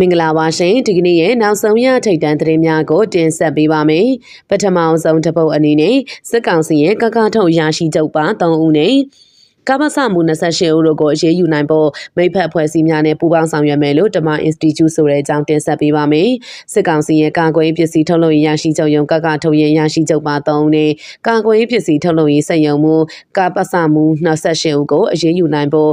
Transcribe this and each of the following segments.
မင်္ဂလာပါရှင်ဒီကနေ့ရဲ့နောက်ဆုံးရထိတ်တန့်သတင်းများကိုတင်ဆက်ပေးပါမယ်ပထမအောင်ဆုံးတစ်ပုတ်အနေနဲ့စစ်ကောင်စီရဲ့ကကထုတ်ရရှိချုပ်ပါ3ဦးနဲ့ကမ္ဘာ့ဆမှု28ဦးတို့ကိုအရေးယူနိုင်ဖို့မိဖက်ဖွဲ့စည်းများနဲ့ပူးပေါင်းဆောင်ရွက်မယ်လို့ဓမ္မ Institute ဆိုတဲ့အကြောင်းတင်ဆက်ပေးပါမယ်။စစ်ကောင်စီရဲ့ကာကွယ်ရေးပစ္စည်းထုတ်လုပ်ရေးရရှိချုပ်ရုံကကထုတ်ရေးရရှိချုပ်ပါ3ဦးနဲ့ကာကွယ်ရေးပစ္စည်းထုတ်လုပ်ရေးစက်ရုံမှုကမ္ဘာ့ဆမှု28ဦးကိုအရေးယူနိုင်ဖို့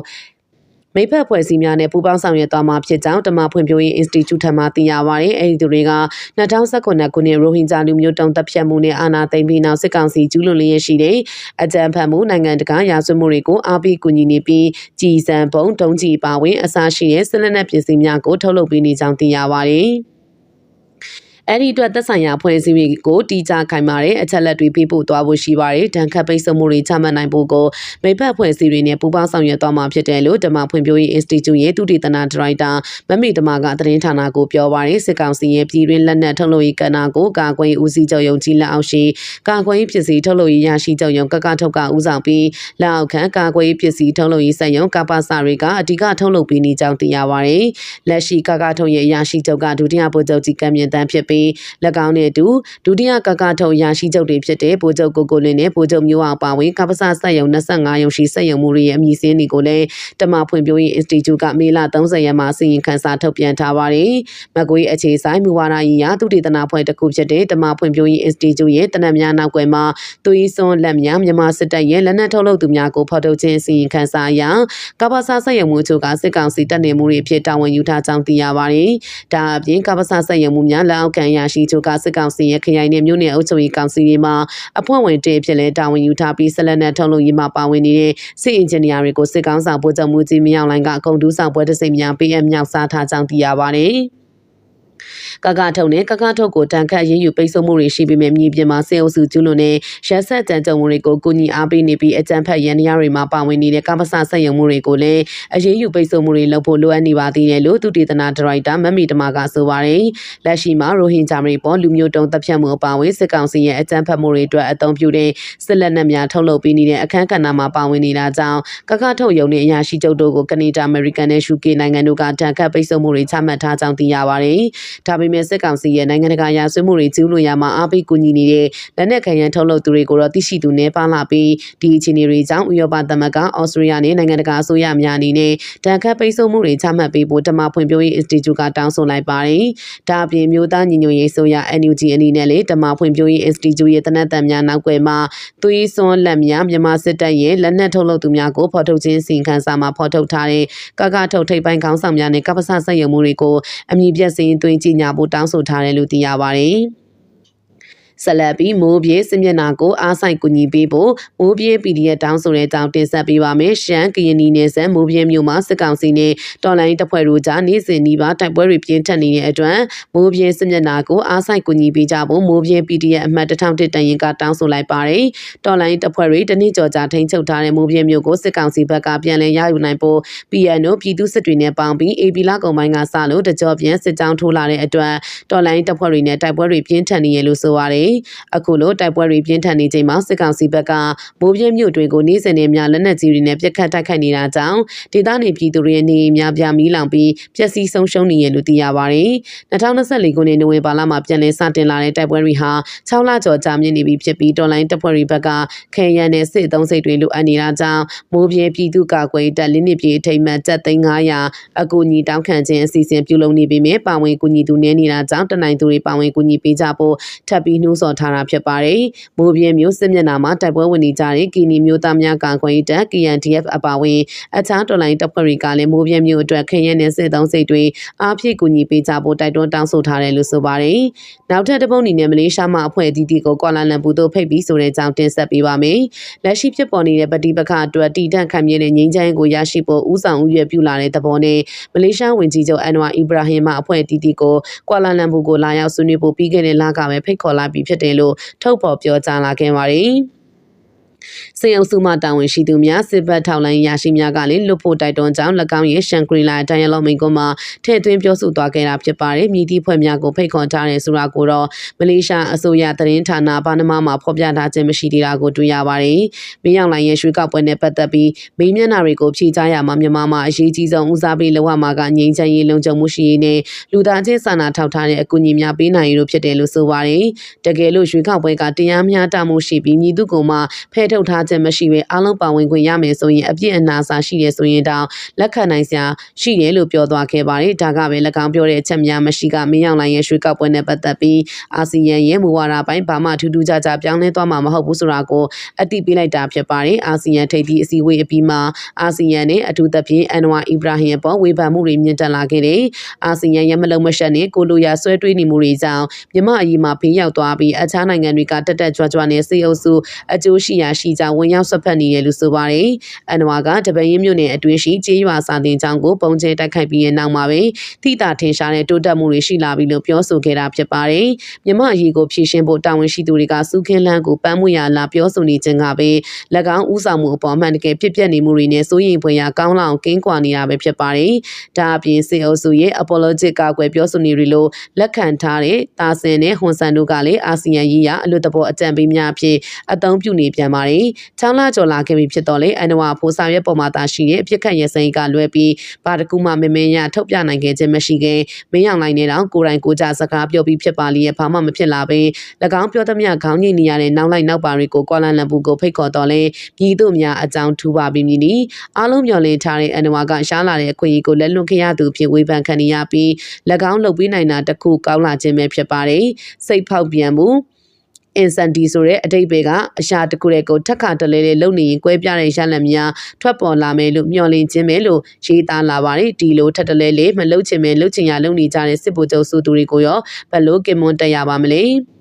မိဖက်ဖွဲ့စည်းများနဲ့ပူးပေါင်းဆောင်ရွက်သွားမှာဖြစ်ကြောင်းတမဖွံ့ဖြိုးရေး Institute ထံမှသိရပါရယ်အဲဒီသူတွေက2019ခုနှစ်ရိုဟင်ဂျာလူမျိုးတုံးတပ်ဖြတ်မှုနဲ့အာဏာသိမ်းပြီးနောက်စစ်ကောင်စီကျူးလွန်လျက်ရှိတဲ့အကြမ်းဖက်မှုနိုင်ငံတကာရာဇဝတ်မှုတွေကိုအားပေးကူညီနေပြီးကြည်စံပုံဒုံးကြီးပါဝင်အစားရှိတဲ့ဆက်လက်နက်ပစ္စည်းများကိုထုတ်လုပ်ပေးနေကြောင်းသိရပါရယ် အဲ့ဒီအတွက်သက်ဆိုင်ရာဖွဲ့စည်းတွေကိုတီးကြခိုင်မာတဲ့အချက်လက်တွေပေးပို့သွားဖို့ရှိပါတယ်။ဒဏ်ခတ်ပိတ်ဆို့မှုတွေချမှတ်နိုင်ဖို့ကိုမိဖက်ဖွဲ့စည်းတွေနဲ့ပူးပေါင်းဆောင်ရွက်သွားမှာဖြစ်တယ်လို့ဓမ္မဖွံ့ဖြိုးရေး Institute ရဲ့သူတည်တနာဒါရိုက်တာမမေဓမ္မကသတင်းဌာနကိုပြောပါတယ်စစ်ကောင်စီရဲ့ပြည်တွင်းလက်နက်ထုတ်လုပ်ရေးကဏ္ဍကိုကာကွယ်ဦးစီးချုပ်ယုံကြည်လက်အောက်ရှိကာကွယ်ရေးပစ္စည်းထုတ်လုပ်ရေးရရှိချုပ်ယုံကကထုတ်ကဦးဆောင်ပြီးလက်အောက်ခံကာကွယ်ရေးပစ္စည်းထုတ်လုပ်ရေးစက်ယုံကပ္ပစတွေကအဓိကထုတ်လုပ်ပေးနေကြောင်းသိရပါတယ်။လက်ရှိကကထုတ်ရဲ့ရရှိချုပ်ကဒုတိယဗိုလ်ချုပ်ကြီးကံမြင့်တန်းဖြစ်ပြီး၎င်းနဲ့အတူဒုတိယကကထုတ်ရရှိချုပ်တွေဖြစ်တဲ့ဗိုလ်ချုပ်ကိုကိုလင်းနဲ့ဗိုလ်ချုပ်မျိုးအောင်ပါဝင်ကပ္ပစစက်ယုံ25ရုံရှိစက်ယုံမှုတွေရဲ့အမည်စင်းတွေကိုလည်းတမဖွံ့ဖြိုးရေး Institute ကမေလ30ရက်မှာစီရင်ခန်းစာထုတ်ပြန်ထားပါတယ်။မကွေးအခြေဆိုင်မူဝါဒရေးရာသူတေသနာဖွဲ့တစ်ခုဖြစ်တဲ့တမဖွံ့ဖြိုးရေး Institute ရဲ့တနက်များနောက်ွယ်မှာသွေးစွန်းလက်များမြန်မာစစ်တပ်ရဲ့လက်နက်ထုတ်လုပ်သူများကိုဖော်ထုတ်ခြင်းစီရင်ခန်းစာအရကပ္ပစစက်ယုံမှုချုပ်ကစစ်ကောင်စီတပ်နေမှုတွေဖြစ်တာဝန်ယူထားကြောင်းသိရပါတယ်။ဒါအပြင်ကပ္ပစစက်ယုံမှုများလက်အောက်ခံရရှိချုပ်ကစစ်ကောင်စီရဲ့ခရိုင်နဲ့မြို့နယ်အုပ်ချုပ်ရေးကောင်စီတွေမှာအဖွဲ့ဝင်တည်ဖြစ်လဲတာဝန်ယူထားပြီးဆက်လက်နဲ့ထုတ်လုပ်ရေးမှာပါဝင်နေတဲ့စစ်အင်ဂျင်နီယာတွေကိုစစ်ကောင်ဆောင်ဗိုလ်ချုပ်မှုကြီးမြောင်လိုင်းကအကုန်ဒူးဆောင်ပွဲတစ်စိမ်များ PM မြောက်စားထားကြောင်းသိရပါတယ်။ ကကထုတ်နဲ့ကကထုတ်ကိုတန်ခတ်ရေးယူပိတ်ဆို့မှုတွေရှိပေမဲ့မြေပြင်မှာစေအုပ်စုကျူးလွန်တဲ့ရက်ဆက်တန်ကြုံမှုတွေကိုကိုညီအားပေးနေပြီးအကြံဖက်ရန်ရားတွေမှာပါဝင်နေတဲ့ကမ္ဘာစာဆက်ယုံမှုတွေကိုလည်းအရေးယူပိတ်ဆို့မှုတွေလုပ်ဖို့လိုအပ်နေပါသေးတယ်လို့သူတေသနာဒါရိုက်တာမမီတမကဆိုပါတယ်။လက်ရှိမှာရိုဟင်ဂျာတွေပေါ်လူမျိုးတုံးတပ်ဖြတ်မှုအပါအဝင်စစ်ကောင်စီရဲ့အကြံဖက်မှုတွေအတွက်အသုံးပြုတဲ့စစ်လက်နက်များထုတ်လုပ်ပေးနေတဲ့အခမ်းကဏ္ဍမှာပါဝင်နေတာကြောင့်ကကထုတ်ယုံနဲ့အရာရှိချုပ်တို့ကိုကနေဒါအမေရိကန်နဲ့ UK နိုင်ငံတို့ကတန်ခတ်ပိတ်ဆို့မှုတွေချမှတ်ထားကြောင်းသိရပါတယ်။ဒါပေမဲ့စစ်ကောင်စီရဲ့နိုင်ငံတကာရာဇဝတ်မှုတွေကျူးလွန်ရမှာအားပေးကူညီနေတဲ့လက်နက်ခံရန်ထုတ်လုပ်သူတွေကိုတော့သိရှိသူနဲ့ပါလာပြီးဒီအခြေအနေတွေကြောင့်ဥရောပသမဂ္ဂဩစတြေးလျနဲ့နိုင်ငံတကာအစိုးရများအနေနဲ့တန်ခတ်ပိတ်ဆို့မှုတွေချမှတ်ပေးဖို့တမဖွံ့ဖြိုးရေး Institute ကတောင်းဆိုလိုက်ပါတယ်။ဒါအပြင်မျိုးသားညီညွတ်ရေးဆိုရ NUG အနေနဲ့လေတမဖွံ့ဖြိုးရေး Institute ရဲ့တနက်တန်များနောက်ွယ်မှာသွေးစွန်းလက်များမြန်မာစစ်တပ်ရဲ့လက်နက်ထုတ်လုပ်သူများကိုဖော်ထုတ်ခြင်းစီခံစာမှာဖော်ထုတ်ထားတဲ့ကကထုတ်ထိပ်ပိုင်းခေါင်းဆောင်များနဲ့ကပ္ပစဆက်ရုံမှုတွေကိုအမည်ပြစင်းသွင်းကြညာဖို့တောင်းဆိုထားတယ်လို့သိရပါတယ်။ ဆက်လက်ပြီးမိုးပြေးစစ်မျက်နှာကိုအားဆိုင်ကူညီပေးဖို့မိုးပြေး PDF တောင်းဆိုတဲ့အကြောင်းတင်ဆက်ပေးပါမယ်။ရှမ်းကရင်နီနယ်စပ်မိုးပြေးမြို့မှာစစ်ကောင်စီနဲ့တော်လိုင်းတပ်ဖွဲ့တို့ကြားနေ့စဉ်နှီးပါတိုက်ပွဲတွေပြင်းထန်နေတဲ့အတွက်မိုးပြေးစစ်မျက်နှာကိုအားဆိုင်ကူညီပေးကြဖို့မိုးပြေး PDF အမှတ်1001တန်ရင်ကတောင်းဆိုလိုက်ပါတယ်။တော်လိုင်းတပ်ဖွဲ့တွေတနည်းကြော်ကြားထိန်းချုပ်ထားတဲ့မိုးပြေးမြို့ကိုစစ်ကောင်စီဘက်ကပြန်လည်ရယူနိုင်ဖို့ PNO ပြည်သူစစ်တွေနဲ့ပေါင်းပြီး AB လကုံပိုင်းကစလို့တကြောပြန်စစ်ကြောင်းထိုးလာတဲ့အတွက်တော်လိုင်းတပ်ဖွဲ့တွေနဲ့တိုက်ပွဲတွေပြင်းထန်နေရလို့ဆိုပါတယ်ပါတယ်။အခုလိုတိုက်ပွဲတွေပြင်းထန်နေချိန်မှာစစ်ကောင်စီဘက်ကမိုးပြင်းမြို့တွေကိုနေ့စဉ်နဲ့များလက်နက်ကြီးတွေနဲ့ပစ်ခတ်တိုက်ခိုက်နေတာကြောင့်ဒေသနေပြည်သူတွေရဲ့နေအိမ်များပြားမီးလောင်ပြီးပျက်စီးဆုံးရှုံးနေရလို့သိရပါတယ်။2024ခုနှစ်နိုဝင်ဘာလမှာပြန်လည်စတင်လာတဲ့တိုက်ပွဲတွေဟာ6လကျော်ကြာမြင့်နေပြီဖြစ်ပြီးတော်လိုင်းတပ်ဖွဲ့တွေဘက်ကခဲရန်နဲ့စစ်အုံစိတ်တွေလိုအပ်နေတာကြောင့်မိုးပြင်းပြည်သူ့ကာကွယ်တပ်လင်းနစ်ပြည်ထိမ်မှတ်တပ်သိန်း900အကူအညီတောင်းခံခြင်းအစီအစဉ်ပြုလုပ်နေပေမဲ့ပါဝင်ကူညီသူနေနေတာကြောင့်တနိုင်သူတွေပါဝင်ကူညီပေးကြဖို့ထပ်ပြီးနှိုးဆော်ထားတာဖြစ်ပါတယ်။မိုးပြင်းမျိုးစစ်မျက်နှာမှာတိုက်ပွဲဝင်နေကြတဲ့ကီနီမျိုးသားများကာကွယ်ရေးတပ် KNDF အပါအဝင်အခြားတော်လိုင်းတပ်ဖွဲ့တွေကလည်းမိုးပြင်းမျိုးအတွက်ခရင်နဲ့စစ်သုံးစိတ်တွေအားဖြည့်ကူညီပေးကြဖို့တိုက်တွန်းတောင်းဆိုထားတယ်လို့ဆိုပါတယ်။နောက်ထပ်တစ်ပုတ်အနေနဲ့မလေးရှားမှအဖွဲ့အသီးသီးကိုကွာလာလမ်ပူသို့ဖိတ်ပြီးဆိုတဲ့အကြောင်းတင်ဆက်ပေးပါမယ်။လက်ရှိဖြစ်ပေါ်နေတဲ့ပဋိပက္ခအတွက်တည်တံ့ခံမြင့်တဲ့ငြိမ်းချမ်းရေးကိုရရှိဖို့ဦးဆောင်ဦးရွက်ပြုလာတဲ့သဘောနဲ့မလေးရှားဝန်ကြီးချုပ်အန်နဝါအီဘရာဟင်မှအဖွဲ့အသီးသီးကိုကွာလာလမ်ပူကိုလာရောက်ဆွေးနွေးဖို့ပြီးခဲ့တဲ့လကပဲဖိတ်ခေါ်လာပြီးဖြစ်တယ်လို့ထုတ်ဖော်ပြောကြားလာခဲ့ပါတယ်။စေအုပ်စုမှတာဝန်ရှိသူများစစ်ဘက်ထောက်လိုင်းရရှိများကလည်းလွတ်ဖို့တိုက်တွန်းကြောင်း၎င်းရဲ့ရှန်ဂရီလာဒိုင်ယာလော့မိန်ကွန်းမှာထည့်သွင်းပြောဆိုသွားခဲ့တာဖြစ်ပါတယ်မြည်တီဖွဲ့များကိုဖိတ်ခေါ်ထားတယ်ဆိုတာကိုတော့မလေးရှားအစိုးရသတင်းဌာနဘာနမမှာဖော်ပြထားခြင်းမရှိသေးတာကိုတွေ့ရပါတယ်မင်းအောင်လိုင်းရဲ့ရွှေကောက်ပွဲနဲ့ပတ်သက်ပြီးမေးမြန်းတာတွေကိုဖြေကြားရမှာမြန်မာမှာအရေးကြီးဆုံးဦးစားပေးလောက်ရမှာကငြိမ်းချမ်းရေးလုံခြုံမှုရှိရေးနဲ့လူသားချင်းစာနာထောက်ထားတဲ့အကူအညီများပေးနိုင်ရေးတို့ဖြစ်တယ်လို့ဆိုပါတယ်တကယ်လို့ရွှေကောက်ပွဲကတရားမျှတမှုရှိပြီးမြည်သူကမှဖဲထုတ်ထားခြင်းမရှိဘဲအလုံးပါဝင်ခွင့်ရမယ်ဆိုရင်အပြစ်အနာစာရှိရဆိုရင်တောင်လက်ခံနိုင်စရာရှိတယ်လို့ပြောသွားခဲ့ပါတယ်ဒါကပဲ၎င်းပြောတဲ့အချက်များမရှိကမင်းအောင်လိုင်းရဲ့ရွှေကောက်ပွဲနဲ့ပတ်သက်ပြီးအာဆီယံရဲ့မူဝါဒပိုင်းဘာမှထူးထူးခြားခြားပြောင်းလဲသွားမှာမဟုတ်ဘူးဆိုတာကိုအတိပေးလိုက်တာဖြစ်ပါတယ်အာဆီယံထိပ်သီးအစည်းအဝေးအပြီးမှာအာဆီယံနဲ့အထူးသဖြင့်အန်နဝါအီဘရာဟင်အပေါ်ဝေဖန်မှုတွေမြင့်တက်လာခဲ့တယ်အာဆီယံရဲ့မလုံမရှက်နဲ့ကိုလိုရာဆွဲတွေးနေမှုတွေကြောင့်မြမအီမှာဖေးရောက်သွားပြီးအခြားနိုင်ငံတွေကတက်တက်ကြွကြွနဲ့စေအုပ်စုအကျိုးရှိရာရှိကြောင်းဝင်ရောက်ဆွတ်ဖက်နေတယ်လို့ဆိုပါတယ်အန်နဝါကတပင်းမြို့နယ်အတွင်းရှိကျေးရွာစာတင်ကျောင်းကိုပုံကျဲတိုက်ခိုက်ပြီးတဲ့နောက်မှာပဲထိတာထင်ရှားတဲ့တိုးတက်မှုတွေရှိလာပြီလို့ပြောဆိုခဲ့တာဖြစ်ပါတယ်မြမအီကိုဖြည့်ရှင်းဖို့တာဝန်ရှိသူတွေကစုခင်းလန်းကိုပန်းမွေရလာပြောဆိုနေခြင်းကပဲ၎င်းဥဆောင်မှုအပေါ်မှန်တကယ်ဖြစ်ပျက်နေမှုတွေနဲ့စိုးရိမ်ဖွယ်ရာကောင်းလောင်ကင်းကွာနေတာပဲဖြစ်ပါတယ်။ဒါအပြင်စေအုပ်စုရဲ့ apology ကာကွယ်ပြောဆိုနေတွေလို့လက်ခံထားတဲ့တာဆင်နဲ့ဟွန်ဆန်တို့ကလည်းအာဆီယံရေးရာအလွတ်တဘောအကြံပေးများအဖြစ်အသုံးပြုနေပြန်ပါတယ်။ချောင်းလာကျော်လာခဲ့ပြီဖြစ်တော့လေအန်နဝါဖိုးဆောင်ရဲ့ပုံမှန်သားရှိတဲ့အဖြစ်ခတ်ရစင်ကလွဲပြီးဘာတကူမှမမင်းရထုတ်ပြနိုင်ခဲ့ခြင်းမရှိခင်မင်းအောင်လိုင်းနဲ့တောင်ကိုယ်တိုင်ကိုကြစကားပြောပြီးဖြစ်ပါလျက်ဘာမှမဖြစ်လာဘဲ၎င်းပြောသမျှခေါင်းညိနေရတဲ့နောက်လိုက်နောက်ပါတွေကိုကွာလာလမ်ပူကိုဖိတ်ခေါ်တော်လဲပြည်သူများအကြောင်းထူပါပြီးမြည်နီအားလုံးမျှော်လင့်ထားတဲ့အန်နဝါကရှားလာတဲ့အခွင့်အရေးကိုလက်လွန်ခဲ့ရသူဖြစ်ဝေဖန်ခံနေရပြီး၎င်းလုပ်ပေးနိုင်တာတခုကောင်းလာခြင်းပဲဖြစ်ပါတယ်စိတ်ဖောက်ပြန်မှု အင်စန်တီဆိုတဲ့အတိတ်ဘေကအရာတခုတည်းကိုထက်ခါတလဲလဲလုံနေရင်ကွဲပြားတဲ့ရလဒ်များထွက်ပေါ်လာမယ်လို့မျှော်လင့်ခြင်းပဲလို့ရေးသားလာပါတယ်ဒီလိုထက်တလဲလဲမလုံချင်ပဲလုံချင်ရလုံနေကြတဲ့စစ်ဗိုလ်ချုပ်စုသူတွေကိုရောဘလို့ကင်မွန်တက်ရပါမလဲ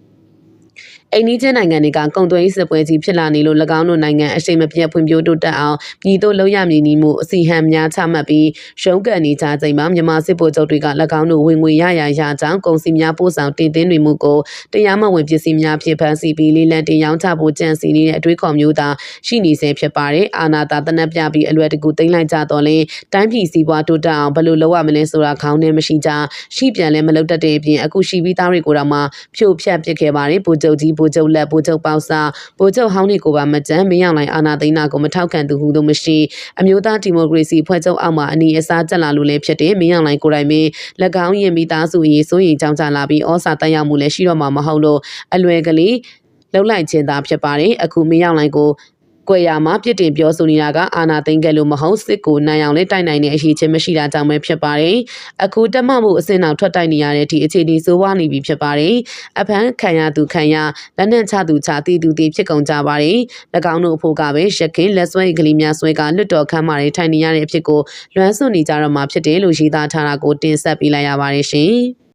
အိန္ဒိချင်းနိုင်ငံတွေကကုန်သွယ်ရေးစစ်ပွဲကြီးဖြစ်လာနေလို့၎င်းတို့နိုင်ငံအရှိန်မပြတ်ဖွံ့ဖြိုးတိုးတက်အောင်ပြည်သို့လုံရမည်နီမှုအစီဟံများချမှတ်ပြီးရုံးကန်နေကြချိန်မှာမြန်မာစစ်ဗိုလ်ချုပ်တွေက၎င်းတို့ဝင်ငွေရရရကြောင်းကုန်စည်များပို့ဆောင်တင်သွင်းနေမှုကိုတရားမဝင်ပစ္စည်းများဖြင့်ဖမ်းဆီးပြီးလေးလံတင်ရောင်းချဖို့ကြံစည်နေတဲ့အတွေးခေါ်မျိုးသာရှိနေစေဖြစ်ပါတယ်အာနာတာတနက်ပြပြီးအလွယ်တကူသိမ်းလိုက်ကြတော့လဲတိုင်းပြည်စီးပွားတိုးတက်အောင်ဘယ်လိုလုပ်ရမလဲဆိုတာခေါင်းထဲမရှိကြရှိပြန်လဲမလုပ်တတ်တဲ့အပြင်အခုရှိပြီးသားတွေကိုတော့မှဖြိုဖျက်ပစ်ခဲ့ပါတယ်ဗိုလ်ချုပ်ကြီးဗိုလ်ချုပ်လက်ဗိုလ်ချုပ်ပေါစာဗိုလ်ချုပ်ဟောင်းတွေကိုပါမကြမ်းမင်းအောင်လိုင်အာနာသိန်းနာကိုမထောက်ခံသူဟုလို့မရှိအမျိုးသားဒီမိုကရေစီဖွဲ့ချုပ်အောက်မှာအနီအစားကျလာလို့လည်းဖြစ်တယ်မင်းအောင်လိုင်ကိုယ်တိုင်ပဲ၎င်းရဲ့မိသားစုရေးစိုးရင်ကြောင်းကြလာပြီးဩစာတက်ရောက်မှုလည်းရှိတော့မှာမဟုတ်လို့အလွယ်ကလေးလှုပ်လိုက်ခြင်းသာဖြစ်ပါတယ်အခုမင်းအောင်လိုင်ကို ကွယ်ရမှာပြစ်တင်ပြောဆိုနေတာကအာနာသိန်းကဲလို့မဟုတ်စစ်ကိုနိုင်အောင်လဲတိုက်နိုင်တဲ့အရှိချင်းမရှိတာကြောင့်ပဲဖြစ်ပါတယ်။အခုတက်မှမှုအစင်းအောင်ထွက်တိုက်နေရတဲ့ဒီအခြေအနေဆိုးဝါးနေပြီဖြစ်ပါတယ်။အဖမ်းခံရသူခံရလက်နက်ချသူချတီသူတီဖြစ်ကုန်ကြပါတယ်။၎င်းတို့အဖို့ကပဲရခင်လက်ဆွဲကလေးများဆွဲကလွတ်တော်ခမ်းမာတွေထိုင်နေရတဲ့အဖြစ်ကိုလွမ်းဆွနေကြတော့မှဖြစ်တယ်လို့ရေးသားထားတာကိုတင်ဆက်ပေးလိုက်ရပါတယ်ရှင်။